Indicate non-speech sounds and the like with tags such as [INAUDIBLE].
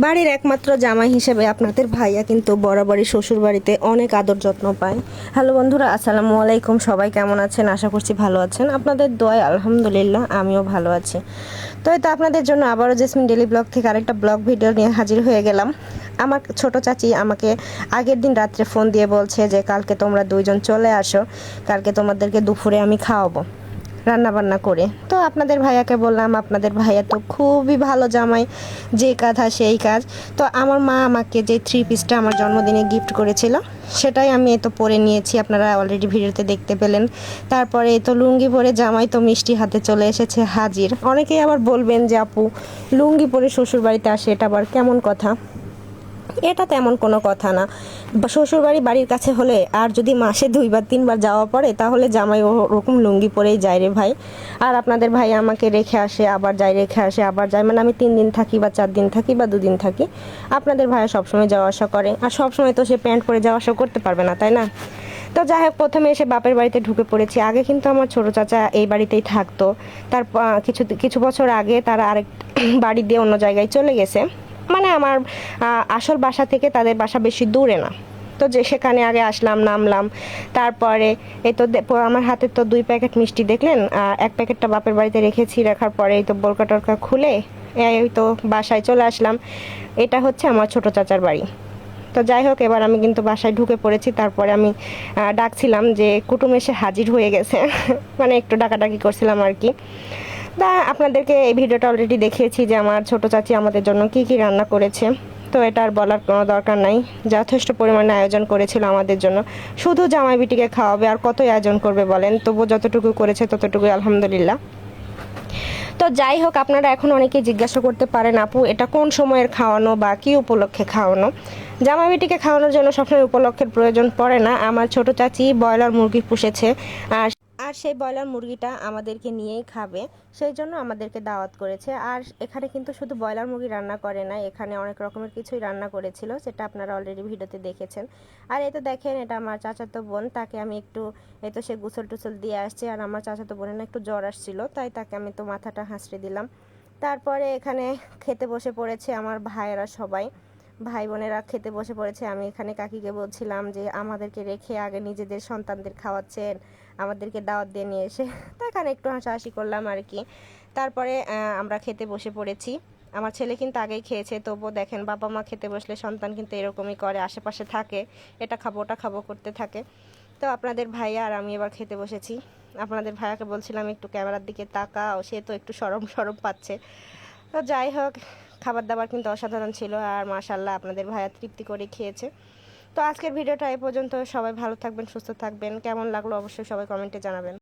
বাড়ির একমাত্র জামাই হিসেবে আপনাদের ভাইয়া কিন্তু বরাবরই শ্বশুর বাড়িতে অনেক আদর যত্ন পায়। হ্যালো বন্ধুরা, আসসালামু আলাইকুম। সবাই কেমন আছেন? আশা করছি ভালো আছেন। আপনাদের দোয়ায় আলহামদুলিল্লাহ, আমিও ভালো আছি। তো তো আপনাদের জন্য আবারও জেসমিন ডেলি ব্লগ থেকে আরেকটা ব্লগ ভিডিও নিয়ে হাজির হয়ে গেলাম। আমার ছোট চাচি আমাকে আগের দিন রাত্রে ফোন দিয়ে বলছে যে, কালকে তোমরা দুইজন চলে আসো। কালকে তোমাদেরকে দুপুরে আমি খাওয়াবো। রান্না বান্না করে। তো আপনাদের ভাইয়াকে বললাম, আপনাদের ভাইয়া তো খুবই ভালো জামাই, যে কথা সেই কাজ। তো আমার মা আমাকে যে থ্রি পিসটা আমার জন্মদিনে গিফট করেছিল, সেটাই আমি তো পরে নিয়েছি। আপনারা অলরেডি ভিডিওতে দেখতে পেলেন। তারপরে তো লুঙ্গি পরে জামাই তো মিষ্টি হাতে চলে এসেছে হাজির। অনেকেই আবার বলবেন যে, আপু, লুঙ্গি পরে শ্বশুর বাড়িতে আসে, এটা আবার কেমন কথা? এটা তেমন কোনো কথা না। শ্বশুরবাড়ি বাড়ির কাছে হলে আর যদি মাসে দুইবার, তিনবার যাওয়া পড়ে, তাহলে জামাই ওরকম লুঙ্গি পরেই যায় রে ভাই। আর আপনাদের ভাই আমাকে রেখে আসে, আবার যায়, রেখে আসে, আবার যায়। মানে আমি তিন দিন থাকি বা চার দিন থাকি বা দুদিন থাকি। আপনাদের ভাইয়া সবসময় যাওয়া আসা করে। আর সবসময় তো সে প্যান্ট পরে যাওয়া আসা করতে পারবে না, তাই না? তো যাই হোক, প্রথমে এসে বাপের বাড়িতে ঢুকে পড়েছি। আগে কিন্তু আমার ছোট চাচা এই বাড়িতেই থাকতো। তার কিছু কিছু বছর আগে তারা আরেক বাড়ি দিয়ে অন্য জায়গায় চলে গেছে। মানে আমার আসল বাসা থেকে তাদের বাসা বেশি দূরে না। তো যে সেখানে আগে আসলাম, নামলাম, তারপরে এই তো আমার হাতে তো দুই প্যাকেট মিষ্টি দেখলেন এক প্যাকেটটা বাপের বাড়িতে রেখেছি, রাখার পরে এই তো বোরকা টরকা খুলে এই তো বাসায় চলে আসলাম। এটা হচ্ছে আমার ছোট চাচার বাড়ি। তো যাই হোক, এবার আমি কিন্তু বাসায় ঢুকে পড়েছি, তারপরে আমি ডাকছিলাম যে কুটুম এসে হাজির হয়ে গেছে। [LAUGHS] মানে একটু ডাকাডাকি করছিলাম আর কি। তা আপনাদেরকে এই ভিডিওটা অলরেডি দেখিয়েছি যে আমার ছোট চাচি আমাদের জন্য কি কি রান্না করেছে। তো এটা আর বলার কোনো দরকার নাই। যথেষ্ট পরিমাণে আয়োজন করেছিল আমাদের জন্য। শুধু জামাই বিটিকে খাওয়াবে আর কতই আয়োজন করবে বলেন? তবু যতটুকু করেছে ততটুকুই আলহামদুলিল্লাহ। তো যাই হোক, আপনারা এখন অনেকে জিজ্ঞাসা করতে পারেন, আপু, এটা কোন সময়ের খাওয়ানো বা কী উপলক্ষে খাওয়ানো? জামা বেটিকে খাওয়ানোর জন্য সবসময় উপলক্ষের প্রয়োজন পড়ে না। আমার ছোট চাচি ব্রয়লার মুরগি পুষেছে, আর আর সেই ব্রয়লার মুরগিটা আমাদেরকে নিয়েই খাবে। সেই জন্য আমাদেরকে দাওয়াত করেছে। আর এখানে কিন্তু শুধু ব্রয়লার মুরগি রান্না করে না, এখানে অনেক রকমের কিছুই রান্না করেছিল, সেটা আপনারা অলরেডি ভিডিওতে দেখেছেন। আর এই তো দেখেন, এটা আমার চাচাতো বোন, তাকে আমি একটু, এই তো সে গুসল টুসল দিয়ে আসছে, আর আমার চাচাতো বোনের না একটু জ্বর আসছিল, তাই তাকে আমি তো মাথাটা হাসড়ে দিলাম। তারপরে এখানে খেতে বসে পড়েছে আমার ভাইয়েরা সবাই। ভাই বোনেরা খেতে বসে পড়েছে। আমি এখানে কাকিকে বলছিলাম যে, আমাদেরকে রেখে আগে নিজেদের সন্তানদের খাওয়াচ্ছেন, আমাদেরকে দাওয়াত দিয়ে নিয়ে এসে। [LAUGHS] তো এখানে একটু হাসাহাসি করলাম আর কি। তারপরে আমরা খেতে বসে পড়েছি। আমার ছেলে কিন্তু আগেই খেয়েছে, তবুও দেখেন বাবা মা খেতে বসলে সন্তান কিন্তু এরকমই করে, আশেপাশে থাকে। এটা খাব, ওটা খাব করতে থাকে। তো আপনাদের ভাইয়া আর আমি এবার খেতে বসেছি। আপনাদের ভাইয়াকে বলছিলাম একটু ক্যামেরার দিকে তাকাও, সে তো একটু সরম সরম পাচ্ছে। তো যাই হোক খাবার দাবার কিন্তু অসাধারণ ছিল আর মাশাল্লাহ আপনাদের ভাইয়া তৃপ্তি করে খেয়েছে। তো আজকের ভিডিওটা এ পর্যন্ত। সবাই ভালো থাকবেন, সুস্থ থাকবেন। কেমন লাগল অবশ্যই সবাই কমেন্টে জানাবেন।